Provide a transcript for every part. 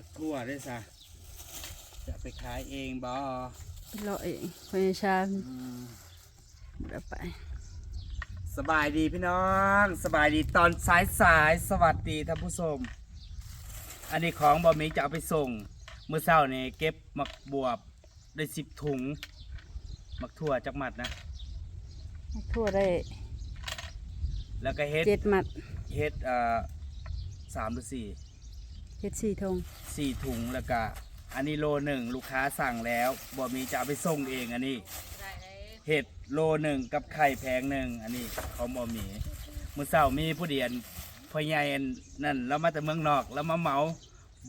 มาทั่วได้ซะจะไปขายเองบ่เป็นเราเองพยาชาอืมเดี๋ยวไป สบายดีพี่น้อง สบายดีตอนสายสายๆสวัสดีท่านผู้ชม อันนี้ของบอมิจะเอาไปส่ง เมื่อเช้านี่เก็บหมักบวบได้สิบถุงหมักทั่วจักหมัดนะทั่วได้ แล้วก็เฮ็ดเจ็ดมัด เฮ็ดเอ่อสามหรือสี่ เจ็ดสี่ทงสี่ถุงแล้วก็อันนี้โลหนึ่งลูกค้าสั่งแล้วบอมีจะเอาไปส่งเองอันนี้ เห็ดโลหนึ่งกับไข่แพงหนึ่งอันนี้ของบอมีมือเสามีผู้เดียนพ่อใหญ่อันนั่นแล้วมาแต่เมืองนอกแล้วมาเหมา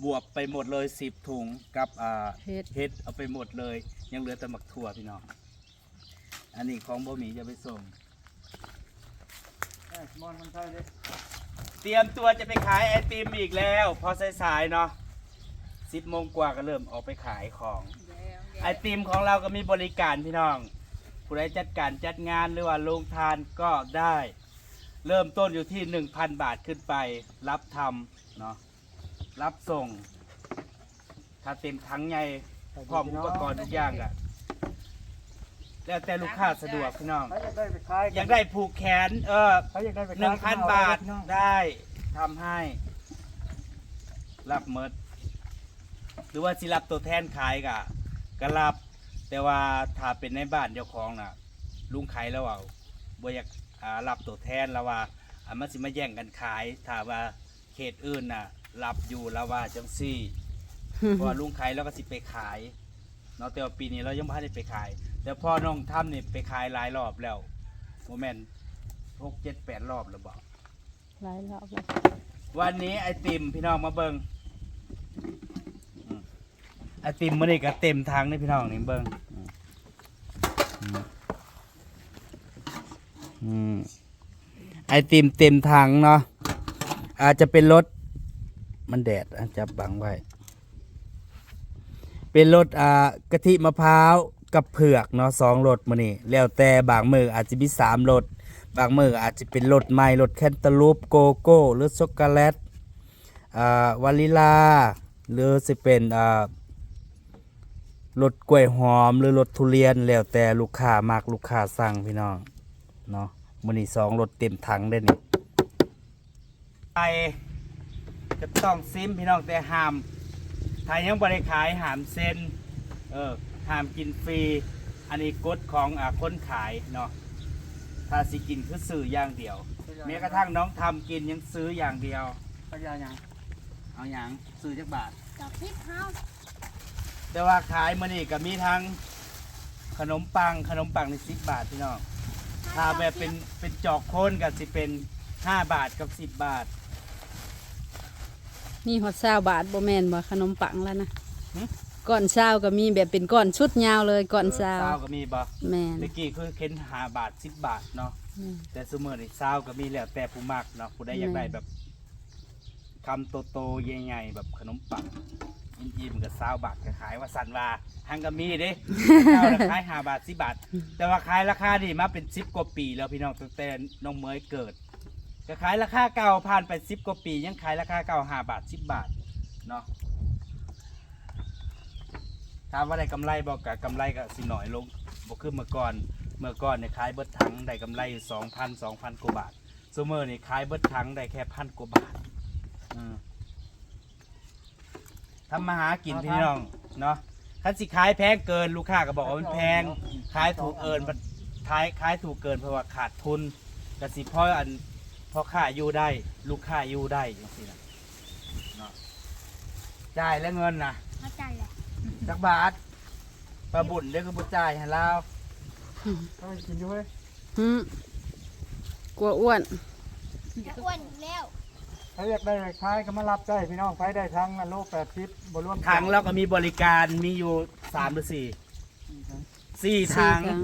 บวบไปหมดเลยสิบถุงกับอ่าเฮ็ดเฮ็ดเอาไปหมดเลย ยังเหลือแต่หมักถั่วพี่น้องอันนี้ของบอมีจะไปส่งเตรียมตัวจะไปขายไอติมอีกแล้ว พอสายๆเนาะสิบโมงกว่าก็เริ่มออกไปขายของ ไอติมของเราก็มีบริการพี่น้อง ผู้ใดจัดการจัดงานหรือว่าโรงทานก็ได้ เริ่มต้นอยู่ที่ 1,000 บาทขึ้นไป รับทำเนาะรับส่ง ถ้าเต็มทั้งใหญ่พร้อมอุปกรณ์ทุกอย่างอะ แล้วแต่ลูกค้าสะดวกพี่น้อง เขาอยากได้ไปขายอยากได้ผูกแขน เออเขาอยากได้ไปหนึ่งพันบาทเนาะได้ทำให้ รับเมดหรือว่าสิรับตัวแทนขายกะก็รับ แต่ว่าถ้าเป็นในบ้านเจ้าของน่ะ ลุงขายแล้วว่าบ่อยากอ่ารับตัวแทนแล้วว่าอ่ามันสิมาแย่งกันขายถ้าว่าเขตอื่นน่ะ รับอยู่แล้วว่าจังซี่ เพราะว่าลุงขายแล้วก็สิไปขาย เนาะแต่ว่าปีนี้เรายังไม่ได้ไปขาย แต่พ่อน้องทำนี่ไปขายหลายรอบแล้วโมเมนหกเจ็ดแปดรอบแล้วบอกหลายรอบแล้ววันนี้ไอติมพี่น้องมาเบิงอืมไอติมมันนี่ก็เต็มทางนี่พี่น้องนี่เบิงอืมอืมอืมไอติมเต็มถังเนาะอาจจะเป็นรถมันแดดอะจับบังไว้ เป็นรสอ่ากะทิมะพร้าวกับเผือกเนาะสองรสมานี่แล้วแต่บางมืออาจจะมีสามรสบางมืออาจจะเป็นรสใหม่รสแคนตาลูปโกโก้หรือช็อกโกแลตอ่าวานิลาหรือสิเป็นอ่ารสกล้วยหอมหรือรสทุเรียนแล้วแต่ลูกค้ามากลูกค้าสั่งพี่น้องเนาะมันนี่สองรสเต็มถังได้นี่ไปก็ต้องซิมพี่น้องแต่ห้าม ถ้ายังบริขายหามเส้นเออหามกินฟรี อันนี้กฎของอ่าคนขายเนาะถ้าสิกินคือซื้ออย่างเดียวแม้กระทั่งน้องทำกินยังซื้ออย่างเดียวเขาอยากหยังเอาอย่างซื้อจักบาท ดอกทิพย์เฮาแต่ว่าขายมานี่ก็มีทั้งขนมปังขนมปังในสิบบาทพี่น้องถ้าแบบเป็นเป็นจอกโคนก็สิเป็นห้าบาทกับสิบบาท มีฮอตซาวบาทบ่แม่นบ่ขนมปังแล้วนะหึก้อนซาวก็มีแบบเป็นก้อนชุดยาวเลยก้อนซาวเออซาวก็มีบ่แม่นเมื่อกี้คือเค้นหาบาทสิบบาทเนาะแม่นแต่สมมติซาวก็มีแล้วแต่ผู้มักเนาะผู้ใดอยากได้แบบคำโตๆใหญ่ๆแบบขนมปังอิ่มๆกับซาวบาทก็ขายว่าสันว่าหังก็มีเด้ เจ้าน่ะขายห้าบาทสิบาท แต่ว่าขายราคานี่มาเป็นสิบกว่าปีแล้วพี่น้องตั้งแต่น้องเมยเกิด ก็ขายราคาเก่าผ่านไปสิบกว่าปี ยังขายราคาเก่าห้าบาทสิบบาทเนาะถามว่าได้กำไรบอกกับกำไรก็สิหน่อยลงบอกคือเมื่อก่อนเมื่อก่อนเนี่ยขายเบิดถังได้กำไรอยู่สองพันสองพันกว่าบาทซูเมอร์นี่ขายเบิดถังได้แค่พันกว่าบาททำมาหากินพี่น้องเนาะคันสิขายแพงเกินลูกค้าก็บอกว่ามันแพงขายถูกเอินขายขายถูกเกินเพราะว่าขาดทุนกสิพ่ออัน พ่อค้าอยู่ได้ ลูกค้าอยู่ได้จังซี่นะเนาะจ่ายแล้วเงินนะเข้าใจแหละจักบาทปลาบุญเรียกก็บ่จ่ายให้เราเขาไปกินด้วยหึกลัวอ้วน จะอ้วนอีกแล้วเขาอยากได้ไปขายก็มารับได้พี่น้องไปได้ทั้งละโลแปดสิบบรวมถังเราก็มีบริการมีอยู่สามหรือสี่สี่สี่ถังครั้ง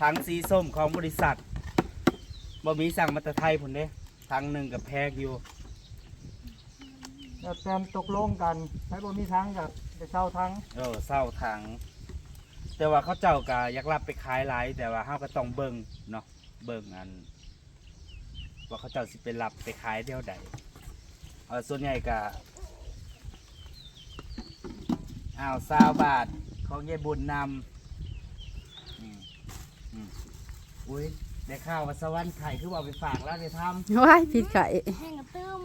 ถังสีส้มของบริษัทบ่มีสั่งมาแต่ไทยผลเด้ ถังหนึ่งกับแพงอยู่แล้วแฟนตกลงกันให้บ่มีทั้งกับไปเช่าทั้งเออเศร้าถัง แต่ว่าเขาเจ้าก็อยากรับไปขายหลายแต่ว่าเฮาก็ต้องเบิ่งเนาะเบิ่งอัน ว่าเขาเจ้าสิไปรับไปขายเดียวใดเออส่วนใหญ่ก็อ้าวซาวบาทของยายบุญนำอืมอืมอุ้ย ได้ข่าวว่าสวรรค์ไข่คือว่าไปฝากแล้วจะทว้ายผิดไก่แห้งกระตื้ม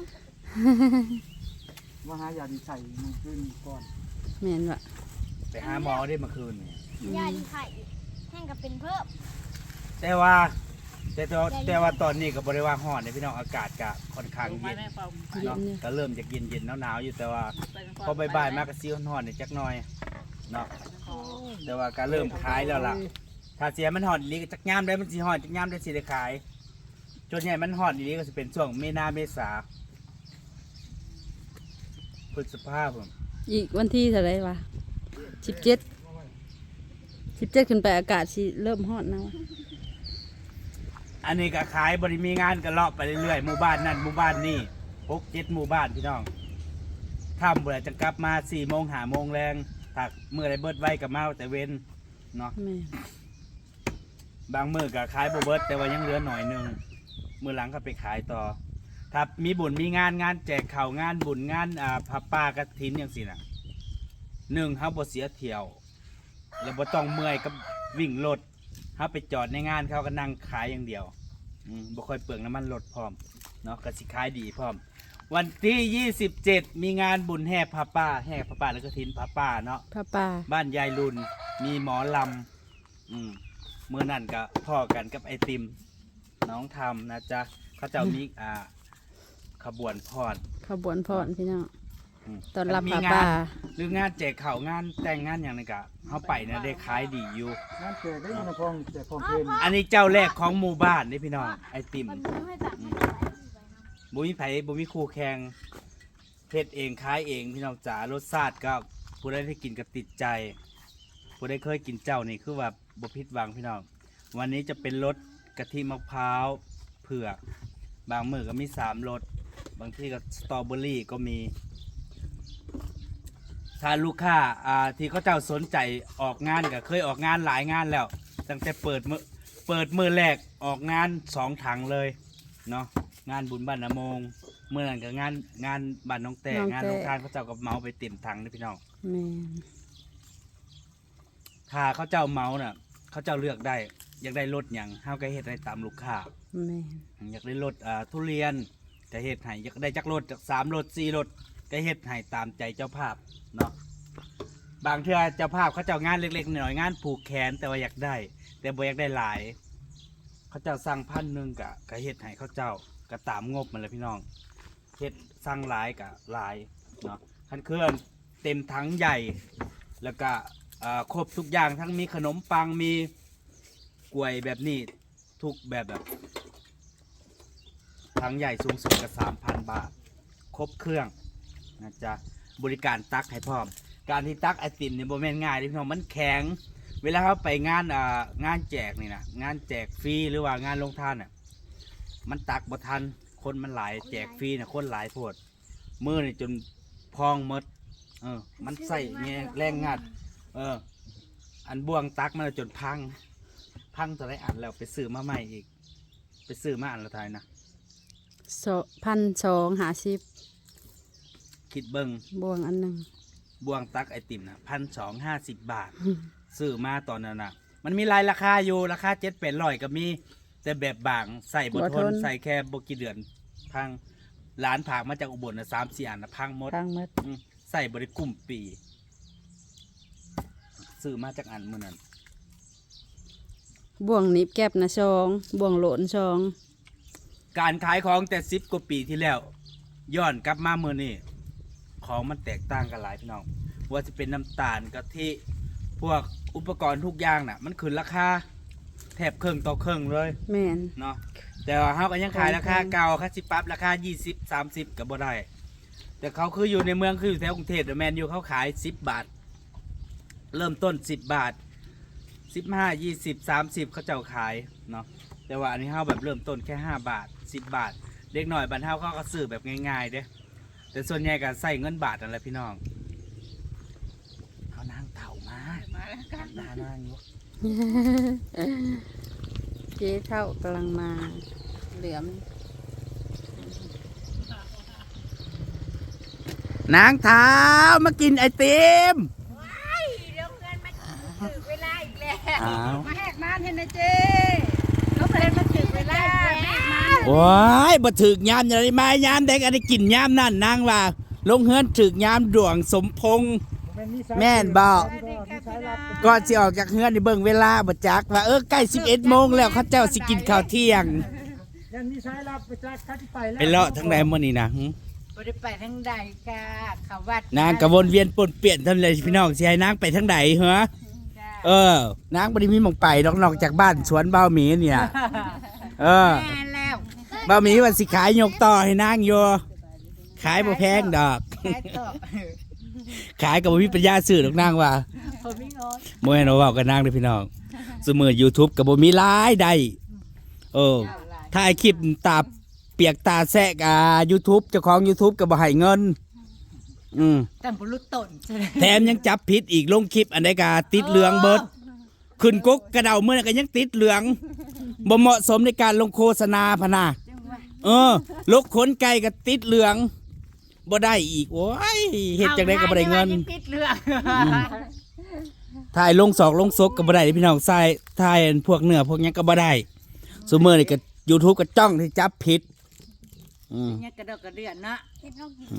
ว่าหายาดีใส่มือขึ้นก่อนแม่นว่ะำไปหาหมอได้เมื่อคืนนี่ยาดีไข่แห้งกับเป็นเพิ่มแต่ว่า แต่ตัวแต่ว่าตอนนี้ก็บริว่าห้อนในพี่น้องอากาศก็ค่อนข้างเย็นเย็เนาะนอยู่ก็เริ่มจากเย็นเย็นๆหนาวๆอยู่แต่ว่าพอบ่ายๆมากก็ซีฮ้อนๆนี่จักหน่อยเนาะแต่ว่าก็เริ่มขายแล้วล่ะ ถ้าเสียมันหอดอีหลีก็จักยามได้มันสิหอดจักยามได้สิได้ขายจนใหญ่มันหอดอีหลีก็สิเป็นช่วงเมนาเมษาพฤษภาคมอีกวันที่เท่าไหรวะสิบเจ็ดสิบเจ็ดขึ้นไปอากาศสิเริ่มฮอตนะวะอันนี้ก็ขายบริมีงานก็เลาะไปเรื่อยๆหมู่บ้านนั่นหมู่บ้านนี่หกเจ็ดหมู่บ้านพี่น้องทำเบื่อจะกลับมาสี่โมงหาโมงแรงถ้าเมื่อไรเบิดไว้กับมาแต่เว้นเนาะ แม่ บางมือก็ขายบเบิดแต่ว่ายังเหลือหน่อยหนึงมือหลังก็ไปขายต่อ ถ้ามีบุญมีงานงานแจกข่าวงานบุญงานอ่าผับป่ากระถินอย่างสินะหนึ่งเขาบ่เสียเที่ยว แล้วบ่ต้องเมื่อยกับวิ่งรถเขาไปจอดในงานเขาก็นั่งขายอย่างเดียวอืมบ่ค่อยเปลืองน้ำมันรถพร้อมเนาะก็สิขายดีพร้อม วันที่ 27 มีงานบุญแห่ผ้าป่าแห่ผ้าป่าแล้วก็ถินผ้าป่าเนาะพ่อป่า บ้านยายรุนมีหมอลำอืม เมื่อนั่นก็พ่อกันกับไอติมน้องทำนะจ๊ะเขาเจ้ามีอ่าขบวนพรขบวนพรพี่น้องอืมตอนรับมีพ่องป่าหรืองานแจกข่าวงานแต่งงานอย่างนี้กะเขาไปนะได้ขายดีอยู่ นั่นเจอได้ยินพองแต่พองเพนอันนี้เจ้าแรกของหมู่บ้านนี่พี่น้องไอติมมันไม่ให้ตัดไม่ได้บุมีไผบุมีคู่แข่งเพชรเองขายเองพี่น้องจ๋ารสชาติก็ผู้ใดที่กินก็ติดใจผู้ใดเคยกินเจ้านี่คือว่าบ่ ผิดหวังพี่น้อง วันนี้จะเป็นรสกะทิมะพร้าวเผือก บางมือก็มีสามรสบางที่ก็สตรอเบอรี่ก็มี ถ้าลูกค้าอ่าที่เขาเจ้าสนใจออกงานก็เคยออกงานหลายงานแล้ว ตั้งแต่เปิดมือเปิดมือแรกออกงานสองถังเลยเนาะงานบุญบ้านนาโมงเมื่อนั้นก็งานงานบ้านน้องแต่น้องงานแต่น้องทานเขาเจ้าก็เมาไปเต็มถังเลยพี่น้อง แม่นถ้าเขาเจ้าเมาน่ะ เขาเจ้าเลือกได้ อยากได้รถอย่างเฮาก็เฮ็ดให้ตามลูกค้า แม่นอยากได้รถอ่าทุเรียนก็เฮ็ดให้อยากได้จักรถจากสามรถสี่รถก็เฮ็ดให้ตามใจเจ้าภาพเนาะบางเทื่อเจ้าภาพเขาเจ้างานเล็กๆหน่อยๆงานผูกแขนแต่ว่าอยากได้ แต่บ่อยากได้หลาย เขาเจ้าสั่งพันหนึ่งกะก็เฮ็ดให้เขาเจ้าก็ตามงบมันเลยพี่น้องเฮ็ดสั่งหลายกะหลายเนาะคันเคลื่อนเต็มถังใหญ่แล้วก็อ่า ครบทุกอย่างทั้งมีขนมปังมีกล้วยแบบนี้ทุกแบบแบบถังใหญ่สูงสุดก็สามพันบาท ครบเครื่องนะจ๊ะบริการตักให้พร้อม การที่ตักไอติมเนี่ยโมเมนง่ายเด้อพี่น้องมันแข็ง เวลาเขาไปงานอ่างานแจกนี่นะงานแจกฟรีหรือว่างานลงทานอะมันตักบ่ทันคนมันหลายแจกฟรีนะคนหลายโพดมือนี่จนพองมดเออมันใส่แงแรงงัด เออ อันบ่วงตักมันจนพัง พังจะได้อันแล้วไปซื้อมาใหม่อีก ไปซื้อมาอันละทายนะพันสองหาสิบคิดเบิ้งบวงอันหนึ่งบ่วงตักไอติมนะพันสองห้าสิบบาทซื้อมาตอนนั้นนะมันมีหลายราคาอยู่ราคาเจ็ดเป็นร้อยก็มี แต่แบบบางใส่บทนใส่แค่บกี่เดือนพังร้านผักมาจากอุบลนะสามสี่อันนะพังหมดทางหมดอืมใส่บริกลุ่มปี ซื้อมาจากอันมื่อนั้นบวงหนิบแก็บนะสองบวงโหลนสองการขายของแต่สิบกว่าปีที่แล้วย้อนกลับมาเมื่อนี้ของมันแตกต่างกันหลายพี่น้องว่าจะเป็นน้ำตาลกะทิพวกอุปกรณ์ทุกอย่างน่ะ มันขึ้นราคาแทบครึ่งต่อครึ่งเลยแม่นเนาะแต่ว่าเขาก็ยังขายราคาเก่าค่าสิปรับราคา 20 30ก็บ่ได้ แต่เขาคืออยู่ในเมืองคืออยู่แถวกรุงเทพแมนอยู่เขาขาย 10 บาท เริ่มต้น 10 บาท 15 20 30เขาเจ้าขายเนาะแต่ว่าอันนี้เขาแบบเริ่มต้นแค่ 5 บาท 10 บาท เด็กหน่อยบรรเทาเขาก็ซื้อแบบง่ายๆเด้แต่ส่วนใหญ่ก็ใส่เงินบาทนั่นแหละพี่น้องเขานางเต่ามามาแล้วกันนางอยู่เจ๊เท่ากำลังมาเหลือมนางเท้ามากินไอติม อ้าวมาแหกมานเห็นนะเจ้เขาเพลงมาถึงเวลาแหกมานโอ้ยบ่ถึกยามอย่างไรมายามใดก็ได้กินยามนั่นนางว่า ลงเฮือนถึกยามดวงสมพงษ์แม่นบ่มีสายลับก่อนสิออกจากเฮือนนี่เบิ่งเวลาบ่จักว่าเออใกล้11โมงแล้วเขาเจ้าสิกินข้าวเที่ยงยันมีสายลับไปจากคัดไปแล้วไปเลาะทางใดมื้อนี้นะหึบ่ได้ไปทางใดค่ะเขาวัดนางก็วนเวียนปนเปลี่ยนทำเลยพี่น้องสิให้นางไปทางใดเหรอจ้า เออ นางบ่ได้มีหม่องไปดอกนอกจากบ้านสวนเบ้าหมีนี่นะเออ แม่แล้วเบ้าหมีว่าสิขายยกต่อให้นางอยู่ขายบ่แพงดอกขายต่อขายก็บ่มีปัญญาซื้อดอกนางว่า ผมมีเงินบ่ให้เราเว้ากับนางเด้อพี่น้องซุมื้อ YouTube ก็บ่มีรายได้เออเจ้าหลาย ถ่ายคลิปตาเปียกตาแซะอ่า YouTube เจ้าของ YouTube ก็บ่ให้เงิน อืมตั้งบ่รู้ต้นใช่ไหมแถมยังจับผิดอีกลงคลิปอันใดก็ติดเหลืองเบิด ขึ้นกกกระเดาเมื่อนั้นก็ยังติดเหลืองบ่เหมาะสมในการลงโฆษณาพะนาจังว่าเออลูกขนไก่ก็ติดเหลืองบ่ได้อีกโอ้ยเฮ็ดจังไดก็บ่ได้เงิน อาติดเรื่องถ่ายลงศอกลงซกก็บ่ได้พี่น้องใส่ถ่ายพวกเนื้อพวกหยังก็บ่ได้ซุมื้อนี่ก็ YouTube ก็จ้องที่จับผิดอืม เนี่ยกระดอกกระเดือนเนาะเห็ดเรากิน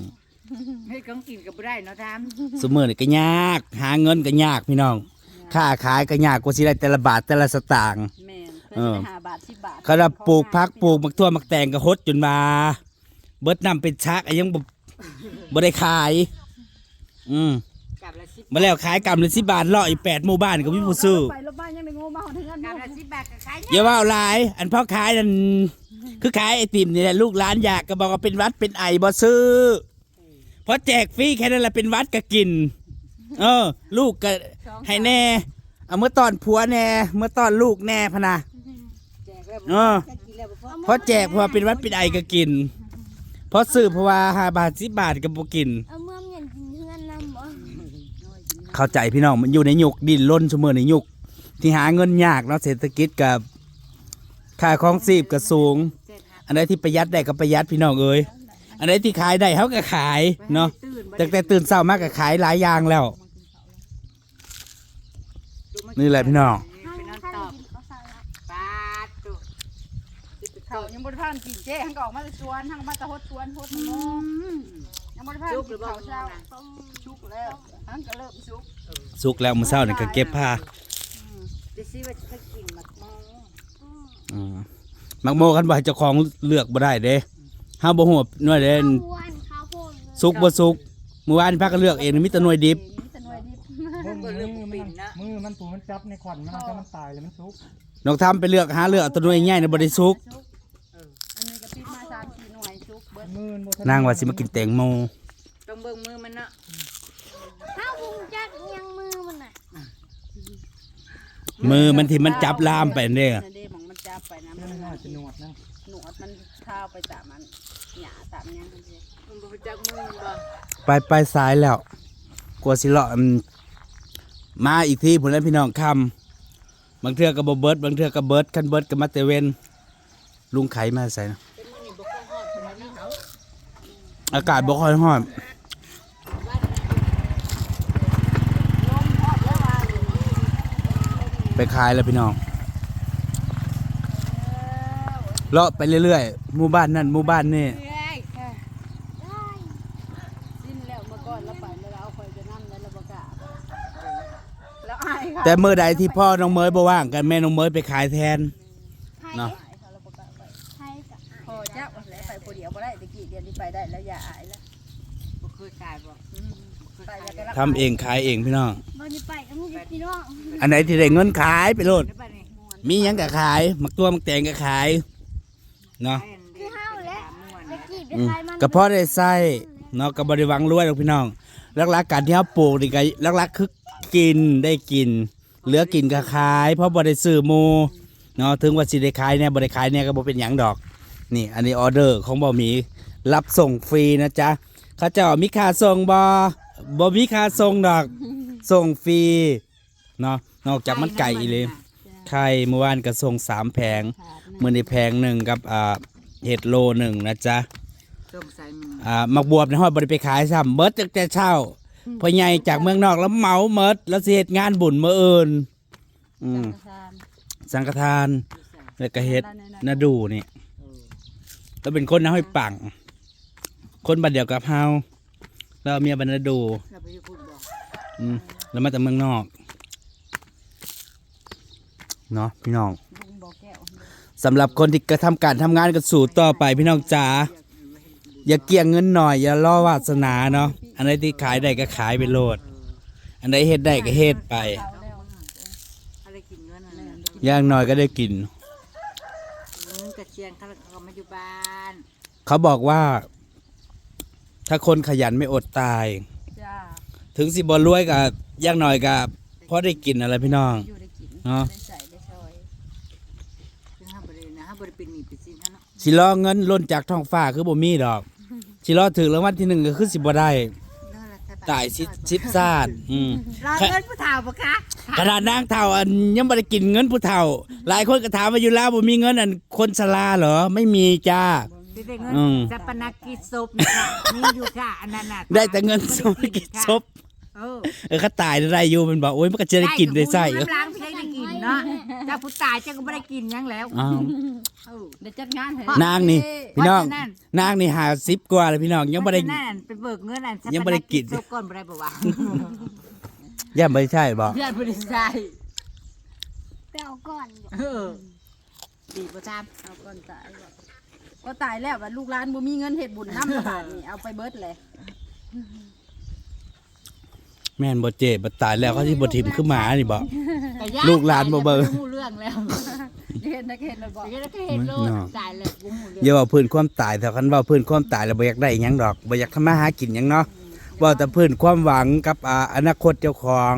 เฮ้ยของกินก็บ่ได้เนาะทามซุมื้อนี่ก็ยาก หาเงินก็ยากพี่น้องค้าขายก็ยากกว่าสิได้แต่ละบาทแต่ละสตางค์แม่นเอเพิ่นอจะหาบาทสิบบาทเขาจะปลูกพักปลูกมักทั่วมักแตงก็ฮดจนมา เบิดนำเป็นชักอะยังบ่บ่ได้ขาย อืมกับละสิบมาแล้วขายกำละสิบบาทเลาะอีกแปดหมู่บ้านก็มีผู้ซื้อไปรถบ้านยังได้โง่มาถึงอันกับนู้นละสิบบาทก็ขายอย่าว่าหลาย อันพ่อขายนั่นคือขายไอติมนี่แหละลูกหลานอยากก็บอกว่าเป็นวัดเป็นไอบ่ซื้อ เพราะแจกฟรีแค่นั้นแหละเป็นวัดก็กิน เออ ลูกก็ให้แน่เอาเมื่อตอนผัวแน่เมื่อตอนลูกแน่พะนะแจกแล้วเออจะกินแล้วบ่พอเพราะแจกเพราะว่าเป็นวัดเป็นไอก็กิน เพราะซื้อเพราะว่าห้าบาทสิบบาทก็บ่กิน เอาเมื่อมเงินกินเพื่อนนำบ่เข้าใจพี่น้องมันอยู่ในยุคดินล้นเสมอในยุคที่หาเงินยากเนาะเศรษฐกิจกับค่าของชีพก็สูงเจ็ดหักอันใดที่ประหยัดได้ก็ประหยัดพี่น้องเอ้ย อันใดที่ขายได้เขาก็ขายเนาะตื่นบ่แต่แต่ตื่นเช้ามากก็ขายหลายอย่างแล้ว นี่แหละพี่น้องถ้าไปนอนถ้าตเราอบกินข้าวสารละปาดตุสิไปเขาเข้ายังบ่ได้พานกินเจ้ทั้งก็ออกมาจากสวนทั้งมาจากฮดสวนฮดมะม่วงยังบ่ได้พานจุกหกิรืนอบ่ข้าวเช้านะต้มชุกแล้วทั้งก็เริ่มชุกสุกแล้วมื้อเช้านี่ก็เก็บผ้าจะสิว่าจะกินหมักมองอืมอืมมักโมกันว่าเจ้าของเลือกบ่ได้เด้ ห้าบ่ฮู้ว่าหน่วยเด่นข้าววนข้าวโพดเลยสุกบ่สุกเมื่อวานพากันเลือกเองมีแต่หน่วยดิบมีแต่หน่วยดิบมือมันมือมันตัวมันจับในขวัญมันถ้ามันตายแล้วมันซุกน้องทำไปเลือกหาเลือกเอาตัวหน่วยใหญ่ๆน่ะบ่ได้สุกอันนี้ก็ปิดมาสามสี่หน่วยชุกเบิดมือบ่ทันางว่าสิมากินแตงโมต้องเบิ่งมือมันเนาะข้าวพุงจักยังมือมันน่ะมือมันที่มันจับลามไปเด้อ นั่นเด้หมองมันจับไปนะมัมันนน่าจะหนวดนะหนวดมันข้าวไปตามมัน หยังจังซี่มันบ่รู้จักมือมันบ่ไปไปซ้ายแล้ว กลัวสิเลาะอืมมาอีกทีพุ่นแล้วพี่น้องคำบางเทือก็บ่เบิดบางเทือก็เบิดคันเบิร์ดก็มาแต่เวนลุงไขมาใส่นะเป็นมือนี้บ่ค่อยฮอดปานนั้นเนาอากาศบ่ค่อยร้อนไปขายแล้วพี่น้องเลาะไปเรื่อยๆหมู่บ้านนั่นหมู่บ้านนี่ เอ้ยค่ะ ได้ สิ้นแล้วเมื่อก่อนเราไปแล้วเราเอาคอยจะนั่แล้วเราประกล้าศ แล้วอายค่ะแต่เมื่อใดที่พ่อน้องเมยบ่ว่างกันแม่น้องเมยไปขายแทนไทยเนาะอายเขาเราประกล้าศไปไทยกับอ่างพอเจ้าแล้วไปคนเดียวบ่ได้ตะกี้เดือนนี้ไปได้แล้วอย่าอายแล้วบ่เคยขายบ่อืมไปแล้วก็รับทำเองขายเองพี่น้องวันนี้ไปก็มีแต่พี่น้องอันไหนที่ได้เงินขายไปโลด แล้วบัดนี้มีหยังก็ขายมักตัวมักแตงก็ขาย เนาะไปอันคือห้าวและม่วนตะกี้ไปอืมขายมันก็พอได้ใส่เนาะก็บ่ได้หวังรวยหรอกพี่น้องหลักๆการที่เฮาปลูกนี่ก็หลักๆคือ กินได้กิน เหลือกินก็ขาย เพราะบ่ได้ซื้อหมู่เนาะถึงว่าสิได้ขายเนี่ยบ่ได้ขายเนี่ยก็บ่เป็นหยังดอก นี่ อันนี้ออเดอร์ของบ่หมีรับส่งฟรีนะจ๊ะเขาเจ้ามีค่าส่งบ่บ่มีค่าส่งดอกส่งฟรีเนาะนอกจากมันไก่อีเลยไข่เมื่อวานก็ส่งสามแผงมื้อนี้แผงหนึ่งกับอ่าเห็ดโลหนึ่งนะจ๊ะสงสัยมึงอ่ามักบวบในห้อยบริไปขายซ้ำเบิดตั้งแต่เช้า พ่อใหญ่จากเมืองนอกแล้วเหมาเมิดแล้วสิเฮ็ดงานบุญมื้ออื่นอืมสังฆทานสังฆทานแล้วก็เฮ็ดด้านในๆนาดูนี่เออแล้วเป็นคนน้าห้อยปังคนบัดเดียวกับเฮาแล้วเอาเมียบันนาดูเราไปพูดบอกอืมแล้วมาจากเมืองนอกเนาะพี่น้องลุงบอกแก้วสำหรับคนที่กระทำการทำงานกันสู่ต่อไปพี่น้องจ๋าอย่าเกี่ยงเงินหน่อย อย่ารอวาสนาเนาะ อันไหนที่ขายได้ก็ขายไปโลด อันไหนเฮ็ดได้ก็เฮ็ดไป อะไรกินเงินอะไรอย่างน้อยก็ได้กิน เงินกระเชียงเขาเขามาอยู่บ้านเขาบอกว่า ถ้าคนขยันไม่อดตาย จ้าถึงสิบอรวยกับอย่างน้อยกับพอได้กินอะไรพี่น้อง อยู่ได้กินเนาะ ได้ใส่ได้ซอยซึ่งห้าบริเนะห้าบริเป็นหนี้เป็นสินฮะเนาะสิรอเงินล้นจากท้องฟ้าคือบ่มีดอก สิรอถึงรางวัลที่หนึ่งก็คือสิบ่ได้นั่นแหละสบ ตายสิสิบซาดอืมรอเงินผู้เฒ่าปะคะขนาดนางเฒ่าอันยังบ่ได้กินเงินผู้เฒ่า หลายคนก็ถามว่าอยู่ลาวบ่มีเงินอันคนชราเหรอไม่มีจ้าที่ได้เงินอืมจะปนักกิจศพนะคะมีอยู่ค่ะอันนั้นน่ะได้แต่เงินสมกิจศพเออเออเขาตายได้อยู่มันบอกโอ้ยมันก็จะได้กินได้ใส่ ได้กับผู้อยู่น้ำล้างไม่ได้กิ นเนาะเจ้าผู้ตายเจ้าก็ไม่ได้กินหยังแล้วอ้าว เออได้จัดงานให้นางนี่ พี่น้อง เพราะฉะนั้นนางนี่หาสิบกว่าเลยพี่น้องยังบ่ได้ เพราะฉะนั่นไปเบิกเงินอันยังบ่ได้กินศพก่อนบ่ได้บ่วะยังไม่ใช่บอก เพื่อนบ่ได้ใช่ไปเอาก่อนอยู่เออดีบ่ตามเอาก่อนตายบ่ก็ตายแล้วว่าลูกหลานบ่มีเงินเฮ็ดบุญนำบาดนี่เอาไปเบิดเลย แม่นบ่เจ็บบ่ตายแล้วเขาที่บ่ทิมคือหมานี่บอกแต่ย่ลูกหลานบ่เบิ่งรู้เรื่องแล้วเฮ็ดนักเฮ็ดแล้วบ่แต่ก็ได้เห็นโลดเนาะตายแล้วกูหมู่เรื่องอย่าว่าพื้นความตายแต่คันว่าพื้นความตายแล้วบ่อยากได้หยังดอกบ่อยากทำมาหากินหยังเนาะว่าแต่พื้นความหวังกับอ่าอนาคตเจ้าของ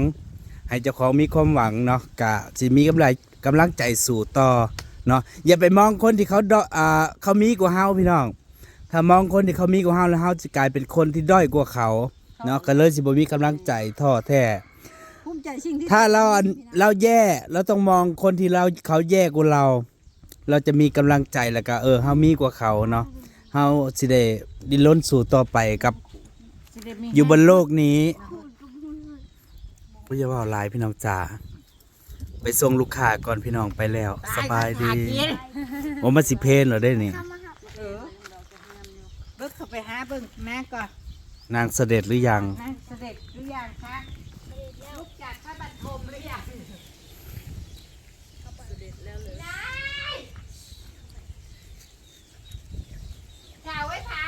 ให้เจ้าของมีความหวังเนาะกะสิมีกำไรกำลังใจสู่ต่อเนาะอย่าไปมองคนที่เขาด้อยอ่าเขามีกว่าเฮาพี่น้อง ถ้ามองคนที่เขามีกว่าเฮาแล้วเฮาจะกลายเป็นคนที่ด้อยกว่าเขา เนาะก็เลยสิบ่มีกำลังใจท้อแท้ภูมิใจสิ่งที่ถ้าเราอันเราแย่เราต้องมองคนที่เราเขาแย่กว่าเรา เราจะมีกำลังใจแล้วก็เออเฮามีกว่าเขาเนาะเฮาสิได้ดิ้นรนสู่ต่อไปกับสิได้มีอยู่บนโลกนี้พี่จะว่าหลายพี่น้องจ๋าไปส่งลูกค้าก่อนพี่น้องไปแล้ว สบายดีหกินว่ามันสิเพลนเหรอได้นี่เออเบิ่งเข้าไปหาเบิ่งแม่ก่อน นางเสด็จหรือยังนางเสด็จหรือยังคะลูกจากพระบัตรพรหมหรือยังเสด็จแล้วเลยกล่าวไว้ถาม